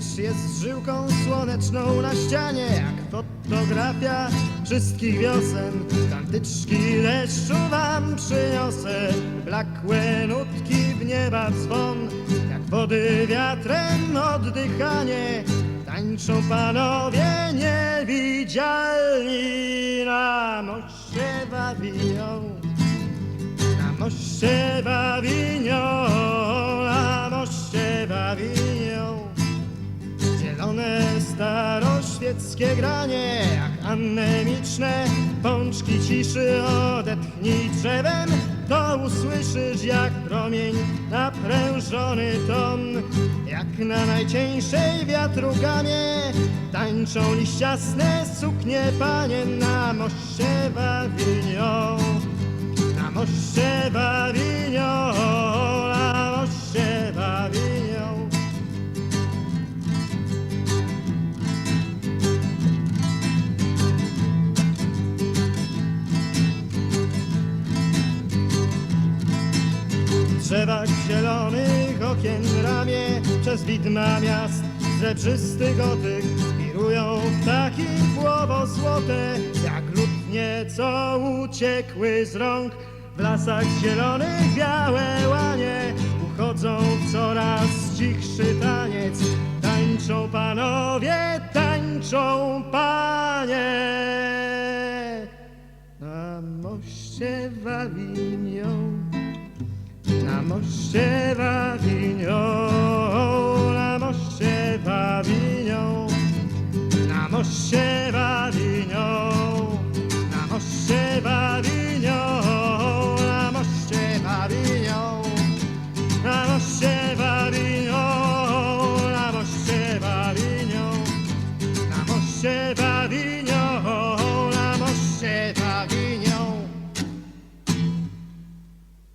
jest żyłką słoneczną na ścianie Jak fotografia wszystkich wiosen. Tantyczki deszczu wam przyniosę Blakłe nutki w nieba dzwon. Jak wody wiatrem oddychanie Tańczą panowie niewidzialni. Na moście bawią na moście bawią, staroświeckie granie, jak anemiczne pączki ciszy. Odetchnij drzewem, to usłyszysz jak promień naprężony ton. Jak na najcieńszej wiatru gamie tańczą liściasne suknie panie na moście bawią. Na moście bawią, drzewach zielonych okien ramię Przez widma miast. Srebrzysty gotyk Wirują ptaki płowo złote Jak lutnie, co uciekły z rąk. W lasach zielonych białe łanie Uchodzą w coraz cichszy taniec. Tańczą panowie, tańczą panie. Na moście Wawinią na moście Wawinią, na moście Wawinią, na moście.